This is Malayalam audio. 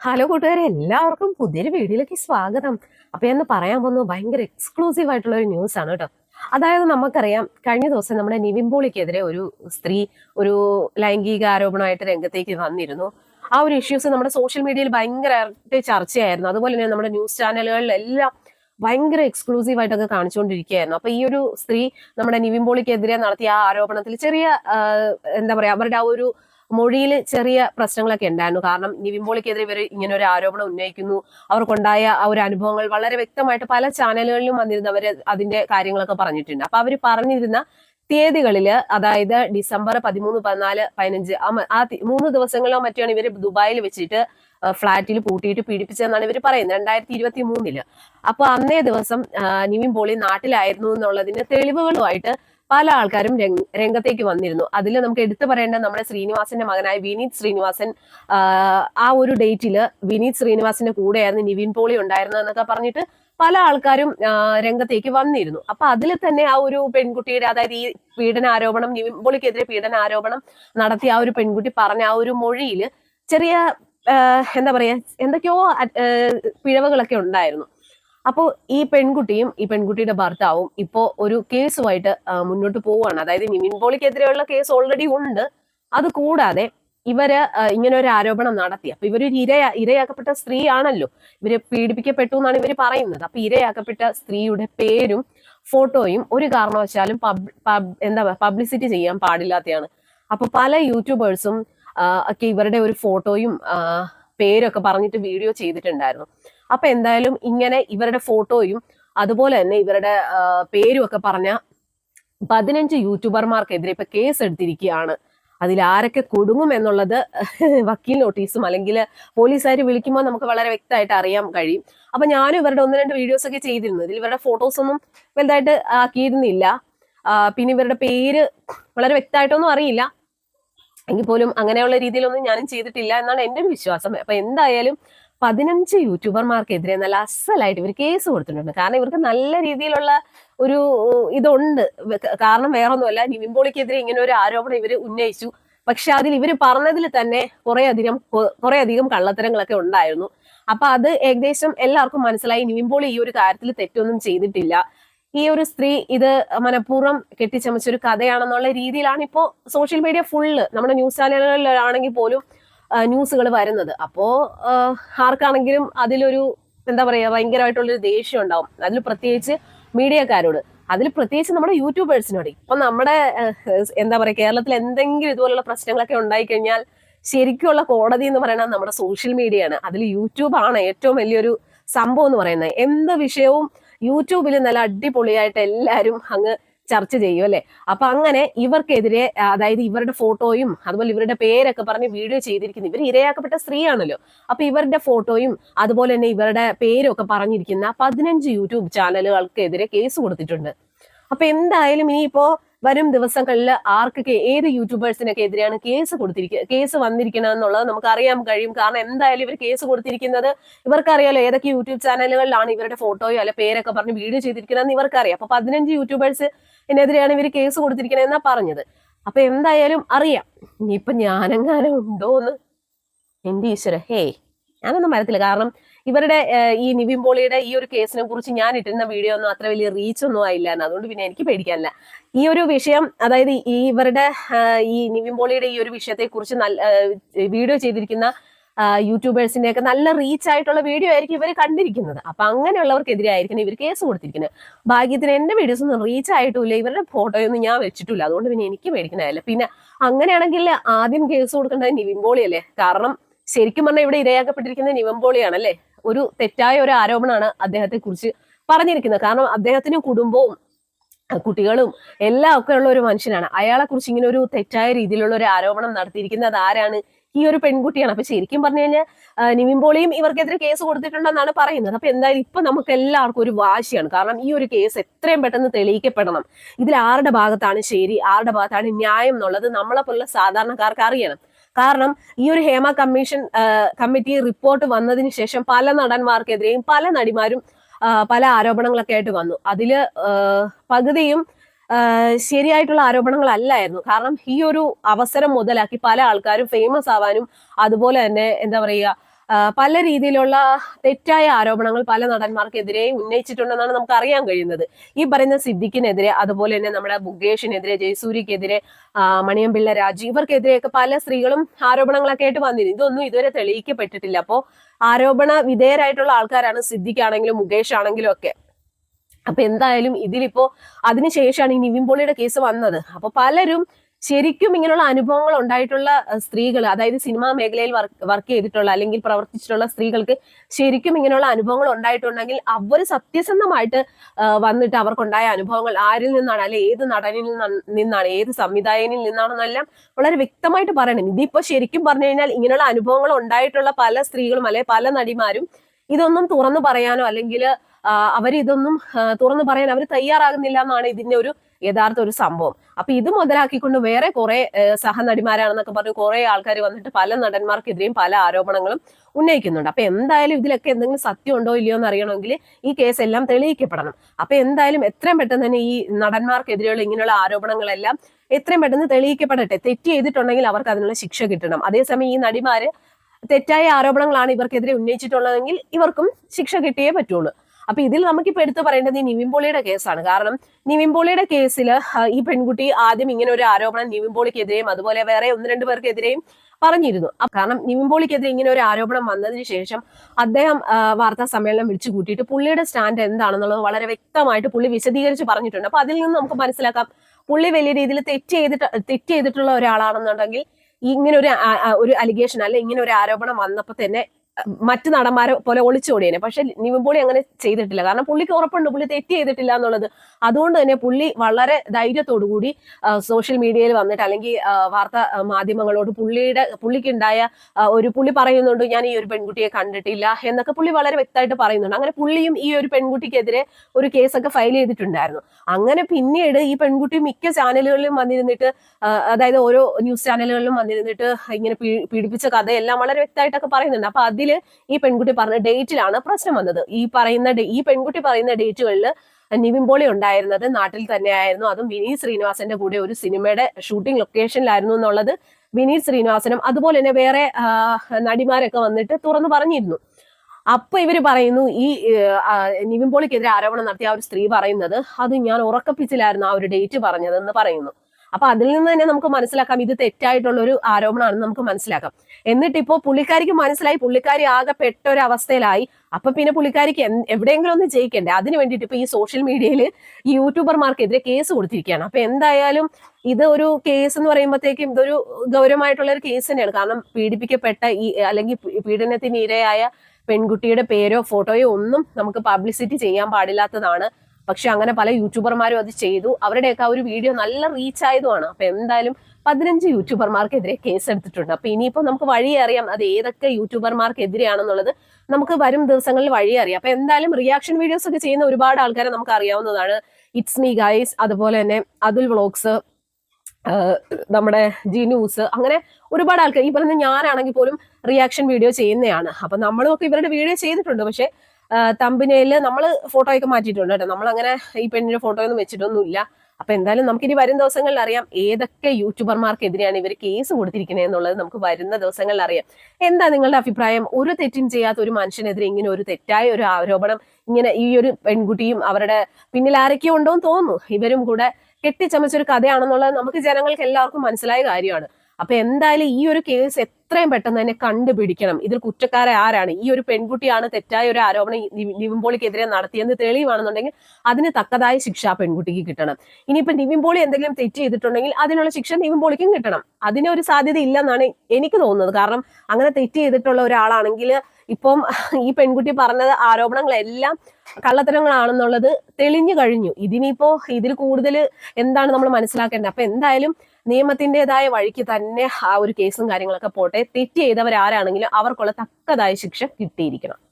ഹലോ കൂട്ടുകാരെ എല്ലാവർക്കും പുതിയൊരു വീഡിയോയിലേക്ക് സ്വാഗതം. അപ്പൊ ഞാൻ പറയാൻ പോകുന്നത് ഭയങ്കര എക്സ്ക്ലൂസീവ് ആയിട്ടുള്ള ഒരു ന്യൂസ് ആണ് കേട്ടോ. അതായത് നമുക്കറിയാം കഴിഞ്ഞ ദിവസം നമ്മുടെ നിവിൻ പോളിക്കെതിരെ ഒരു സ്ത്രീ ഒരു ലൈംഗിക ആരോപണമായിട്ട് രംഗത്തേക്ക് വന്നിരുന്നു. ആ ഒരു ഇഷ്യൂസ് നമ്മുടെ സോഷ്യൽ മീഡിയയിൽ ഭയങ്കരമായിട്ട് ചർച്ചയായിരുന്നു. അതുപോലെ തന്നെ നമ്മുടെ ന്യൂസ് ചാനലുകളിലെല്ലാം ഭയങ്കര എക്സ്ക്ലൂസീവ് ആയിട്ടൊക്കെ കാണിച്ചുകൊണ്ടിരിക്കുകയായിരുന്നു. അപ്പൊ ഈ ഒരു സ്ത്രീ നമ്മുടെ നിവിൻ പോളിക്കെതിരെ നടത്തിയ ആ ആരോപണത്തിൽ ചെറിയ എന്താ പറയാ അവരുടെ ആ ഒരു മൊഴിയിൽ ചെറിയ പ്രശ്നങ്ങളൊക്കെ ഉണ്ടായിരുന്നു. കാരണം നിവിൻ പോളിക്കെതിരെ ഇവർ ഇങ്ങനെ ഒരു ആരോപണം ഉന്നയിക്കുന്നു. അവർക്കുണ്ടായ ആ ഒരു അനുഭവങ്ങൾ വളരെ വ്യക്തമായിട്ട് പല ചാനലുകളിലും വന്നിരുന്നു. അവർ അതിന്റെ കാര്യങ്ങളൊക്കെ പറഞ്ഞിട്ടുണ്ട്. അപ്പൊ അവർ പറഞ്ഞിരുന്ന തീയതികളിൽ അതായത് ഡിസംബർ പതിമൂന്ന് പതിനാല് പതിനഞ്ച് ആ മൂന്ന് ദിവസങ്ങളിലോ മറ്റാണ് ഇവർ ദുബായിൽ വെച്ചിട്ട് ഫ്ളാറ്റിൽ പൂട്ടിയിട്ട് പീഡിപ്പിച്ചതെന്നാണ് ഇവർ പറയുന്നത്. രണ്ടായിരത്തി ഇരുപത്തി മൂന്നിൽ അപ്പൊ അന്നേ ദിവസം നിവിൻ പോളി നാട്ടിലായിരുന്നു എന്നുള്ളതിന്റെ തെളിവുകളുമായിട്ട് പല ആൾക്കാരും രംഗ- രംഗത്തേക്ക് വന്നിരുന്നു. അതിൽ നമുക്ക് എടുത്തു പറയേണ്ട നമ്മുടെ ശ്രീനിവാസന്റെ മകനായ വിനീത് ശ്രീനിവാസൻ ആ, ഒരു ഡേറ്റിൽ വിനീത് ശ്രീനിവാസന്റെ കൂടെയായിരുന്നു നിവിൻ പോളി ഉണ്ടായിരുന്നത് എന്നൊക്കെ പറഞ്ഞിട്ട് പല ആൾക്കാരും രംഗത്തേക്ക് വന്നിരുന്നു. അപ്പൊ അതിൽ തന്നെ ആ ഒരു പെൺകുട്ടിയുടെ അതായത് ഈ പീഡന ആരോപണം നിവിൻ പോളിക്കെതിരെ പീഡന ആരോപണം നടത്തിയ ആ ഒരു പെൺകുട്ടി പറഞ്ഞ ആ ഒരു മൊഴിയിൽ ചെറിയ എന്താ പറയാ എന്തൊക്കെയോ പിഴവുകളൊക്കെ ഉണ്ടായിരുന്നു. അപ്പോൾ ഈ പെൺകുട്ടിയും ഈ പെൺകുട്ടിയുടെ ഭർത്താവും ഇപ്പോ ഒരു കേസുമായിട്ട് മുന്നോട്ട് പോവുകയാണ്. അതായത് മിമിൻ പോളിക്കെതിരെയുള്ള കേസ് ഓൾറെഡി ഉണ്ട്. അത് കൂടാതെ ഇവർ ഇങ്ങനെ ഒരു ആരോപണം നടത്തി. അപ്പൊ ഇവരൊരു ഇരയ ഇരയാക്കപ്പെട്ട സ്ത്രീയാണല്ലോ. ഇവർ പീഡിപ്പിക്കപ്പെട്ടു എന്നാണ് ഇവർ പറയുന്നത്. അപ്പൊ ഇരയാക്കപ്പെട്ട സ്ത്രീയുടെ പേരും ഫോട്ടോയും ഒരു കാരണവശാലും പബ് എന്താ പബ്ലിസിറ്റി ചെയ്യാൻ പാടില്ലാത്തയാണ്. അപ്പൊ പല യൂട്യൂബേഴ്സും ഒക്കെ ഇവരുടെ ഒരു ഫോട്ടോയും പേരൊക്കെ പറഞ്ഞിട്ട് വീഡിയോ ചെയ്തിട്ടുണ്ടായിരുന്നു. അപ്പൊ എന്തായാലും ഇങ്ങനെ ഇവരുടെ ഫോട്ടോയും അതുപോലെ തന്നെ ഇവരുടെ പേരും ഒക്കെ പറഞ്ഞ പതിനഞ്ച് യൂട്യൂബർമാർക്കെതിരെ ഇപ്പൊ കേസ് എടുത്തിരിക്കുകയാണ് അതിൽ ആരൊക്കെ കുടുങ്ങും എന്നുള്ളത് വക്കീൽ നോട്ടീസും അല്ലെങ്കിൽ പോലീസുകാർ വിളിക്കുമ്പോൾ നമുക്ക് വളരെ വ്യക്തമായിട്ട് അറിയാൻ കഴിയും. അപ്പൊ ഞാനും ഇവരുടെ ഒന്ന് രണ്ട് വീഡിയോസ് ഒക്കെ ചെയ്തിരുന്നു. ഇതിൽ ഇവരുടെ ഫോട്ടോസ് ഒന്നും വലുതായിട്ട് ആക്കിയിരുന്നില്ല. പിന്നെ ഇവരുടെ പേര് വളരെ വ്യക്തമായിട്ടൊന്നും അറിയില്ല. എങ്കിൽ പോലും അങ്ങനെയുള്ള രീതിയിലൊന്നും ഞാനും ചെയ്തിട്ടില്ല എന്നാണ് എന്റെ ഒരു വിശ്വാസം. അപ്പൊ എന്തായാലും പതിനഞ്ച് യൂട്യൂബർമാർക്കെതിരെ നല്ല അസലായിട്ട് ഇവർ കേസ് കൊടുത്തിട്ടുണ്ട്. കാരണം ഇവർക്ക് നല്ല രീതിയിലുള്ള ഒരു ഇതുണ്ട്. കാരണം വേറൊന്നുമല്ല നിവിമ്പോളിക്കെതിരെ ഇങ്ങനെ ഒരു ആരോപണം ഇവർ ഉന്നയിച്ചു. പക്ഷെ അതിൽ ഇവർ പറഞ്ഞതിൽ തന്നെ കുറെ അധികം കുറെ അധികം കള്ളത്തരങ്ങളൊക്കെ ഉണ്ടായിരുന്നു. അപ്പൊ അത് ഏകദേശം എല്ലാവർക്കും മനസ്സിലായി. നിവിൻപോളി ഈ ഒരു കാര്യത്തിൽ തെറ്റൊന്നും ചെയ്തിട്ടില്ല. ഈ ഒരു സ്ത്രീ ഇത് മനഃപൂർവം കെട്ടിച്ചമച്ച ഒരു കഥയാണെന്നുള്ള രീതിയിലാണ് ഇപ്പോൾ സോഷ്യൽ മീഡിയ ഫുള്ള്. നമ്മുടെ ന്യൂസ് ചാനലുകളിലാണെങ്കിൽ പോലും ന്യൂസുകൾ വരുന്നത്. അപ്പോ ആർക്കാണെങ്കിലും അതിലൊരു എന്താ പറയാ ഭയങ്കരമായിട്ടുള്ളൊരു ദേഷ്യം ഉണ്ടാവും. അതിൽ പ്രത്യേകിച്ച് മീഡിയക്കാരോട്. അതിൽ പ്രത്യേകിച്ച് നമ്മുടെ യൂട്യൂബേഴ്സിനോട്. ഇപ്പൊ നമ്മുടെ എന്താ പറയാ കേരളത്തിൽ എന്തെങ്കിലും ഇതുപോലുള്ള പ്രശ്നങ്ങളൊക്കെ ഉണ്ടായി കഴിഞ്ഞാൽ ശരിക്കുള്ള കോടതി എന്ന് പറയുന്നത് നമ്മുടെ സോഷ്യൽ മീഡിയയാണ്. അതിൽ യൂട്യൂബാണ് ഏറ്റവും വലിയൊരു സംഭവം എന്ന് പറയുന്നത്. എന്ത് വിഷയവും യൂട്യൂബിൽ നല്ല അടിപൊളിയായിട്ട് എല്ലാവരും അങ്ങ് ചർച്ച ചെയ്യും അല്ലെ? അപ്പൊ അങ്ങനെ ഇവർക്കെതിരെ അതായത് ഇവരുടെ ഫോട്ടോയും അതുപോലെ ഇവരുടെ പേരൊക്കെ പറഞ്ഞ് വീഡിയോ ചെയ്തിരിക്കുന്നു ഇവർ ഇരയാക്കപ്പെട്ട സ്ത്രീയാണല്ലോ. അപ്പൊ ഇവരുടെ ഫോട്ടോയും അതുപോലെ തന്നെ ഇവരുടെ പേരും ഒക്കെ പറഞ്ഞിരിക്കുന്ന പതിനഞ്ച് യൂട്യൂബ് ചാനലുകൾക്കെതിരെ കേസ് കൊടുത്തിട്ടുണ്ട്. അപ്പൊ എന്തായാലും ഇനിയിപ്പോ വരും ദിവസങ്ങളിൽ ആർക്കൊക്കെ ഏത് യൂട്യൂബേഴ്സിനൊക്കെ എതിരെയാണ് കേസ് കൊടുത്തിരിക്കുക കേസ് വന്നിരിക്കണം എന്നുള്ളത് നമുക്ക് അറിയാൻ കഴിയും. കാരണം എന്തായാലും ഇവർ കേസ് കൊടുത്തിരിക്കുന്നത് ഇവർക്കറിയാലോ ഏതൊക്കെ യൂട്യൂബ് ചാനലുകളിലാണ് ഇവരുടെ ഫോട്ടോയോ അല്ലെ പേരൊക്കെ പറഞ്ഞ് വീഡിയോ ചെയ്തിരിക്കണമെന്ന് ഇവർക്കറിയാം. അപ്പൊ പതിനഞ്ച് യൂട്യൂബേഴ്സ് ഇതിനെതിരെയാണ് ഇവർ കേസ് കൊടുത്തിരിക്കണമെന്നാ പറഞ്ഞത്. അപ്പൊ എന്തായാലും അറിയാം. ഇനിയിപ്പൊ ഞാനെങ്ങാനും ഉണ്ടോന്ന്? എന്റെ ഈശ്വര ഹേ ഞാനൊന്നും വരത്തില്ല കാരണം ഇവരുടെ ഈ നിവിൻ പോളിയുടെ ഈ ഒരു കേസിനെ കുറിച്ച് ഞാൻ ഇട്ടിരുന്ന വീഡിയോ ഒന്നും അത്ര വലിയ റീച്ച് ഒന്നും ആയില്ലായിരുന്നു. അതുകൊണ്ട് പിന്നെ എനിക്ക് പേടിക്കാനില്ല. ഈ ഒരു വിഷയം അതായത് ഈ ഇവരുടെ ഈ നിവിൻ പോളിയുടെ ഈ ഒരു വിഷയത്തെ കുറിച്ച് നല്ല വീഡിയോ ചെയ്തിരിക്കുന്ന യൂട്യൂബേഴ്സിന്റെ ഒക്കെ നല്ല റീച്ച് ആയിട്ടുള്ള വീഡിയോ ആയിരിക്കും ഇവർ കണ്ടിരിക്കുന്നത്. അപ്പൊ അങ്ങനെയുള്ളവർക്കെതിരെ ആയിരിക്കണം ഇവർ കേസ് കൊടുത്തിരിക്കുന്നത്. ഭാഗ്യത്തിന് എന്റെ വീഡിയോസ് ഒന്നും റീച്ച് ആയിട്ടില്ല. ഇവരുടെ ഫോട്ടോയൊന്നും ഞാൻ വെച്ചിട്ടില്ല. അതുകൊണ്ട് പിന്നെ എനിക്ക് മേടിക്കണമല്ല പിന്നെ അങ്ങനെയാണെങ്കിൽ ആദ്യം കേസ് കൊടുക്കേണ്ടത് നിവിൻ പോളിയല്ലേ? കാരണം ശരിക്കും പറഞ്ഞാൽ ഇവിടെ ഇരയാക്കപ്പെട്ടിരിക്കുന്ന നിവംപോളിയാണ് അല്ലെ ഒരു തെറ്റായ ഒരു ആരോപണമാണ് അദ്ദേഹത്തെ കുറിച്ച് പറഞ്ഞിരിക്കുന്നത്. കാരണം അദ്ദേഹത്തിന് കുടുംബവും കുട്ടികളും എല്ലാം ഒക്കെ ഉള്ള ഒരു മനുഷ്യനാണ്. അയാളെ കുറിച്ച് ഇങ്ങനെ ഒരു തെറ്റായ രീതിയിലുള്ള ഒരു ആരോപണം നടത്തിയിരിക്കുന്നത് ആരാണ്? ഈ ഒരു പെൺകുട്ടിയാണ്. അപ്പൊ ശരിക്കും പറഞ്ഞു കഴിഞ്ഞാൽ ആഹ് ഇവർക്കെതിരെ കേസ് കൊടുത്തിട്ടുണ്ടെന്നാണ് പറയുന്നത്. അപ്പൊ എന്തായാലും ഇപ്പൊ നമുക്ക് എല്ലാവർക്കും ഒരു വാശിയാണ്. കാരണം ഈ ഒരു കേസ് എത്രയും പെട്ടെന്ന് തെളിയിക്കപ്പെടണം. ഇതിൽ ആരുടെ ഭാഗത്താണ് ശരി ആരുടെ ഭാഗത്താണ് ന്യായം എന്നുള്ളത് നമ്മളെ പോലുള്ള സാധാരണക്കാർക്ക് അറിയണം. കാരണം ഈ ഒരു ഹേമ കമ്മീഷൻ കമ്മിറ്റി റിപ്പോർട്ട് വന്നതിന് ശേഷം പല നടന്മാർക്കെതിരെയും പല നടിമാരും പല ആരോപണങ്ങളൊക്കെ ആയിട്ട് വന്നു. അതിൽ പകുതിയും ശരിയായിട്ടുള്ള ആരോപണങ്ങളല്ലായിരുന്നു. കാരണം ഈ ഒരു അവസരം മുതലാക്കി പല ആൾക്കാരും ഫേമസ് ആവാനും അതുപോലെ തന്നെ എന്താ പറയുക പല രീതിയിലുള്ള തെറ്റായ ആരോപണങ്ങൾ പല നടന്മാർക്കെതിരെ ഉന്നയിച്ചിട്ടുണ്ടെന്നാണ് നമുക്ക് അറിയാൻ കഴിയുന്നത്. ഈ പറയുന്ന സിദ്ദിഖിനെതിരെ അതുപോലെ തന്നെ നമ്മുടെ മുകേഷിനെതിരെ ജയസൂര്യക്കെതിരെ മണിയമ്പിള്ള രാജു ഇവർക്കെതിരെയൊക്കെ പല സ്ത്രീകളും ആരോപണങ്ങളൊക്കെ ആയിട്ട് വന്നിരുന്നു. ഇതൊന്നും ഇതുവരെ തെളിയിക്കപ്പെട്ടിട്ടില്ല. അപ്പോൾ ആരോപണ വിധേയരായിട്ടുള്ള ആൾക്കാരാണ് സിദ്ദിഖ് മുകേഷ് ആണെങ്കിലും ഒക്കെ. അപ്പൊ എന്തായാലും ഇതിലിപ്പോ അതിനുശേഷമാണ് ഈ നിവിൻ പോളിയുടെ കേസ് വന്നത്. അപ്പൊ പലരും ശരിക്കും ഇങ്ങനെയുള്ള അനുഭവങ്ങൾ ഉണ്ടായിട്ടുള്ള സ്ത്രീകൾ അതായത് സിനിമാ മേഖലയിൽ വർക്ക് ചെയ്തിട്ടുള്ള അല്ലെങ്കിൽ പ്രവർത്തിച്ചിട്ടുള്ള സ്ത്രീകൾക്ക് ശരിക്കും ഇങ്ങനെയുള്ള അനുഭവങ്ങൾ ഉണ്ടായിട്ടുണ്ടെങ്കിൽ അവർ സത്യസന്ധമായിട്ട് വന്നിട്ട് അവർക്കുണ്ടായ അനുഭവങ്ങൾ ആരിൽ നിന്നാണ് അല്ലെ ഏത് നടനിൽ നിന്നാണ്- ഏത് സംവിധായകനിൽ നിന്നാണെന്നെല്ലാം വളരെ വ്യക്തമായിട്ട് പറയണം. ഇതിപ്പോ ശരിക്കും പറഞ്ഞു കഴിഞ്ഞാൽ ഇങ്ങനെയുള്ള അനുഭവങ്ങൾ ഉണ്ടായിട്ടുള്ള പല സ്ത്രീകളും അല്ലെ പല നടിമാരും ഇതൊന്നും തുറന്നു പറയാനോ അല്ലെങ്കിൽ അവർ ഇതൊന്നും തുറന്നു പറയാൻ അവർ തയ്യാറാകുന്നില്ല എന്നാണ് ഇതിന്റെ ഒരു യഥാർത്ഥ ഒരു സംഭവം. അപ്പൊ ഇത് മുതലാക്കിക്കൊണ്ട് വേറെ കുറെ സഹനടിമാരാണെന്നൊക്കെ പറഞ്ഞു കുറെ ആൾക്കാർ വന്നിട്ട് പല നടന്മാർക്കെതിരെയും പല ആരോപണങ്ങളും ഉന്നയിക്കുന്നുണ്ട്. അപ്പൊ എന്തായാലും ഇതിലൊക്കെ എന്തെങ്കിലും സത്യം ഉണ്ടോ ഇല്ലയോ എന്ന് അറിയണമെങ്കിൽ ഈ കേസ് എല്ലാം തെളിയിക്കപ്പെടണം. അപ്പൊ എന്തായാലും എത്രയും പെട്ടെന്ന് തന്നെ ഈ നടന്മാർക്കെതിരെയുള്ള ഇങ്ങനെയുള്ള ആരോപണങ്ങളെല്ലാം എത്രയും പെട്ടെന്ന് തെളിയിക്കപ്പെടട്ടെ. തെറ്റ് ചെയ്തിട്ടുണ്ടെങ്കിൽ അവർക്ക് അതിനുള്ള ശിക്ഷ കിട്ടണം. അതേസമയം ഈ നടിമാര് തെറ്റായ ആരോപണങ്ങളാണ് ഇവർക്കെതിരെ ഉന്നയിച്ചിട്ടുള്ളതെങ്കിൽ ഇവർക്കും ശിക്ഷ കിട്ടിയേ പറ്റുള്ളൂ. അപ്പൊ ഇതിൽ നമുക്കിപ്പോൾ എടുത്തു പറയേണ്ടത് ഈ നിവിൻ പോളിയുടെ കേസാണ്. കാരണം നിവിൻ പോളിയുടെ കേസിൽ ഈ പെൺകുട്ടി ആദ്യം ഇങ്ങനെ ഒരു ആരോപണം നിവിൻ പോളിക്കെതിരെയും അതുപോലെ വേറെ ഒന്ന് രണ്ട് പേർക്കെതിരെയും പറഞ്ഞിരുന്നു. കാരണം നിവിൻ പോളിക്കെതിരെ ഇങ്ങനെ ഒരു ആരോപണം വന്നതിന് ശേഷം അദ്ദേഹം വാർത്താ സമ്മേളനം വിളിച്ചു കൂട്ടിയിട്ട് പുള്ളിയുടെ സ്റ്റാൻഡ് എന്താണെന്നുള്ളത് വളരെ വ്യക്തമായിട്ട് പുള്ളി വിശദീകരിച്ച് പറഞ്ഞിട്ടുണ്ട്. അപ്പൊ അതിൽ നിന്ന് നമുക്ക് മനസ്സിലാക്കാം. പുള്ളി വലിയ രീതിയിൽ തെറ്റ് ചെയ്തിട്ട് തെറ്റ് ചെയ്തിട്ടുള്ള ഒരാളാണെന്നുണ്ടെങ്കിൽ ഇങ്ങനെ ഒരു ഒരു അലിഗേഷൻ അല്ലെ ഇങ്ങനെ ഒരു ആരോപണം വന്നപ്പോ തന്നെ മറ്റു നടന്മാരെ പോലെ ഒളിച്ചോടിയേനെ. പക്ഷെ നിവിൻ പോളി അങ്ങനെ ചെയ്തിട്ടില്ല. കാരണം പുള്ളിക്ക് ഉറപ്പുണ്ട്. പുള്ളി തെറ്റ് ചെയ്തിട്ടില്ല എന്നുള്ളത് അതുകൊണ്ട് തന്നെ പുള്ളി വളരെ ധൈര്യത്തോടു കൂടി സോഷ്യൽ മീഡിയയിൽ വന്നിട്ട് അല്ലെങ്കിൽ വാർത്താ മാധ്യമങ്ങളോട് പുള്ളിയുടെ പുള്ളിക്കുണ്ടായ ഒരു പുള്ളി പറയുന്നുണ്ട് ഞാൻ ഈ ഒരു പെൺകുട്ടിയെ കണ്ടിട്ടില്ല എന്നൊക്കെ പുള്ളി വളരെ വ്യക്തമായിട്ട് പറയുന്നുണ്ട്. അങ്ങനെ പുള്ളിയും ഈ ഒരു പെൺകുട്ടിക്കെതിരെ ഒരു കേസൊക്കെ ഫയൽ ചെയ്തിട്ടുണ്ടായിരുന്നു. അങ്ങനെ പിന്നീട് ഈ പെൺകുട്ടി മിക്ക ചാനലുകളിലും വന്നിരുന്നിട്ട് അതായത് ഓരോ ന്യൂസ് ചാനലുകളിലും വന്നിരുന്നിട്ട് ഇങ്ങനെ പീഡിപ്പിച്ച കഥയെല്ലാം വളരെ വ്യക്തമായിട്ടൊക്കെ പറയുന്നുണ്ട്. അപ്പൊ അതിൽ ഈ പെൺകുട്ടി പറഞ്ഞ ഡേറ്റിലാണ് പ്രശ്നം വന്നത്. ഈ പറയുന്ന ഈ പെൺകുട്ടി പറയുന്ന ഡേറ്റുകളിൽ നിവിൻ പോളി ഉണ്ടായിരുന്നത് നാട്ടിൽ തന്നെയായിരുന്നു. അതും വിനീത് ശ്രീനിവാസന്റെ കൂടെ ഒരു സിനിമയുടെ ഷൂട്ടിംഗ് ലൊക്കേഷനിലായിരുന്നു എന്നുള്ളത് വിനീത് ശ്രീനിവാസനും അതുപോലെ തന്നെ വേറെ നടിമാരൊക്കെ വന്നിട്ട് തുറന്നു പറഞ്ഞിരുന്നു. അപ്പൊ ഇവർ പറയുന്നു ഈ നിവിൻ പോളിക്കെതിരെ ആരോപണം നടത്തിയ ആ ഒരു സ്ത്രീ പറയുന്നത് അത് ഞാൻ ഉറക്കപ്പിച്ചിലായിരുന്നു ആ ഒരു ഡേറ്റ് പറഞ്ഞതെന്ന് പറയുന്നു. അപ്പൊ അതിൽ നിന്ന് തന്നെ നമുക്ക് മനസ്സിലാക്കാം. ഇത് തെറ്റായിട്ടുള്ള ഒരു ആരോപണമാണെന്ന് നമുക്ക് മനസ്സിലാക്കാം. എന്നിട്ട് ഇപ്പോ പുള്ളിക്കാരിക്ക് മനസ്സിലായി. പുള്ളിക്കാരി ആകെ പെട്ട ഒരു അവസ്ഥയിലായി അപ്പൊ പിന്നെ പുള്ളിക്കാരിക്ക് എവിടെയെങ്കിലും ഒന്ന് ജയിക്കണ്ടേ? അതിന് വേണ്ടിയിട്ട് ഇപ്പൊ ഈ സോഷ്യൽ മീഡിയയിൽ ഈ യൂട്യൂബർമാർക്കെതിരെ കേസ് കൊടുത്തിരിക്കുകയാണ്. അപ്പൊ എന്തായാലും ഇത് ഒരു കേസ് എന്ന് പറയുമ്പോഴത്തേക്കും ഇതൊരു ഗൗരവമായിട്ടുള്ള ഒരു കേസ് തന്നെയാണ്. കാരണം പീഡിപ്പിക്കപ്പെട്ട ഈ അല്ലെങ്കിൽ പീഡനത്തിന് ഇരയായ പെൺകുട്ടിയുടെ പേരോ ഫോട്ടോയോ ഒന്നും നമുക്ക് പബ്ലിസിറ്റി ചെയ്യാൻ പാടില്ലാത്തതാണ് പക്ഷെ അങ്ങനെ പല യൂട്യൂബർമാരും അത് ചെയ്തു. അവരുടെയൊക്കെ ആ ഒരു വീഡിയോ നല്ല റീച്ച് ആയതുമാണ്. അപ്പൊ എന്തായാലും പതിനഞ്ച് യൂട്യൂബർമാർക്കെതിരെ കേസ് എടുത്തിട്ടുണ്ട് അപ്പൊ ഇനിയിപ്പോ നമുക്ക് വഴി അറിയാം അത് ഏതൊക്കെ യൂട്യൂബർമാർക്കെതിരെയാണെന്നുള്ളത്. നമുക്ക് വരും ദിവസങ്ങളിൽ വഴി അറിയാം. അപ്പൊ എന്തായാലും റിയാക്ഷൻ വീഡിയോസ് ഒക്കെ ചെയ്യുന്ന ഒരുപാട് ആൾക്കാരെ നമുക്ക് അറിയാവുന്നതാണ്. ഇറ്റ്സ് മീ ഗൈസ് അതുപോലെ തന്നെ അതുൽ വ്ളോഗ്സ് നമ്മുടെ ജി ന്യൂസ് അങ്ങനെ ഒരുപാട് ആൾക്കാർ. ഈ പറയുന്ന ഞാനാണെങ്കിൽ പോലും റിയാക്ഷൻ വീഡിയോ ചെയ്യുന്നതാണ് അപ്പൊ നമ്മളും ഒക്കെ ഇവരുടെ വീഡിയോ ചെയ്തിട്ടുണ്ട്. പക്ഷെ തമ്പിനയിൽ നമ്മൾ ഫോട്ടോയൊക്കെ മാറ്റിയിട്ടുണ്ട് കേട്ടോ. നമ്മൾ അങ്ങനെ ഈ പെണ്ണിന്റെ ഫോട്ടോ ഒന്നും വെച്ചിട്ടൊന്നുമില്ല. അപ്പൊ എന്തായാലും നമുക്കിനി വരും ദിവസങ്ങളിൽ അറിയാം ഏതൊക്കെ യൂട്യൂബർമാർക്കെതിരെയാണ് ഇവർ കേസ് കൊടുത്തിരിക്കുന്നത് എന്നുള്ളത് നമുക്ക് വരുന്ന ദിവസങ്ങളിൽ അറിയാം. എന്താ നിങ്ങളുടെ അഭിപ്രായം? ഒരു തെറ്റും ചെയ്യാത്ത ഒരു മനുഷ്യനെതിരെ ഇങ്ങനെ ഒരു തെറ്റായ ഒരു ആരോപണം ഇങ്ങനെ ഈ ഒരു പെൺകുട്ടിയും അവരുടെ പിന്നിൽ ആരൊക്കെയോ ഉണ്ടോ എന്ന് തോന്നുന്നു. ഇവരും കൂടെ കെട്ടിച്ചമച്ചൊരു കഥയാണെന്നുള്ളത് നമുക്ക് ജനങ്ങൾക്ക് എല്ലാവർക്കും മനസ്സിലായ കാര്യമാണ്. അപ്പൊ എന്തായാലും ഈ ഒരു കേസ് എത്രയും പെട്ടെന്ന് തന്നെ കണ്ടുപിടിക്കണം. ഇതിൽ കുറ്റക്കാരെ ആരാണ്? ഈ ഒരു പെൺകുട്ടിയാണ് തെറ്റായ ഒരു ആരോപണം നിവിൻപോളിക്കെതിരെ നിവി- നിവിൻ പോളിക്കെതിരെ നടത്തിയെന്ന് തെളിവാണെന്നുണ്ടെങ്കിൽ അതിന് തക്കതായ ശിക്ഷ പെൺകുട്ടിക്ക് കിട്ടണം. ഇനിയിപ്പോ നിവിൻപോളി എന്തെങ്കിലും തെറ്റ് ചെയ്തിട്ടുണ്ടെങ്കിൽ അതിനുള്ള ശിക്ഷ നിവിൻപോളിക്കും കിട്ടണം. അതിന് ഒരു സാധ്യത ഇല്ലെന്നാണ് എനിക്ക് തോന്നുന്നത്. കാരണം അങ്ങനെ തെറ്റ് ചെയ്തിട്ടുള്ള ഒരാളാണെങ്കിൽ ഇപ്പം ഈ പെൺകുട്ടി പറഞ്ഞത് ആരോപണങ്ങളെല്ലാം കള്ളത്തരങ്ങളാണെന്നുള്ളത് തെളിഞ്ഞു കഴിഞ്ഞു. ഇതിനിപ്പോ ഇതിൽ കൂടുതൽ എന്താണ് നമ്മൾ മനസ്സിലാക്കേണ്ടത്? അപ്പൊ എന്തായാലും നിയമത്തിന്റെതായ വഴിക്ക് തന്നെ ആ ഒരു കേസും കാര്യങ്ങളൊക്കെ പോട്ടെ. തെറ്റ് ചെയ്തവരാരാണെങ്കിലും അവർക്കുള്ള തക്കതായ ശിക്ഷ കിട്ടിയിരിക്കണം.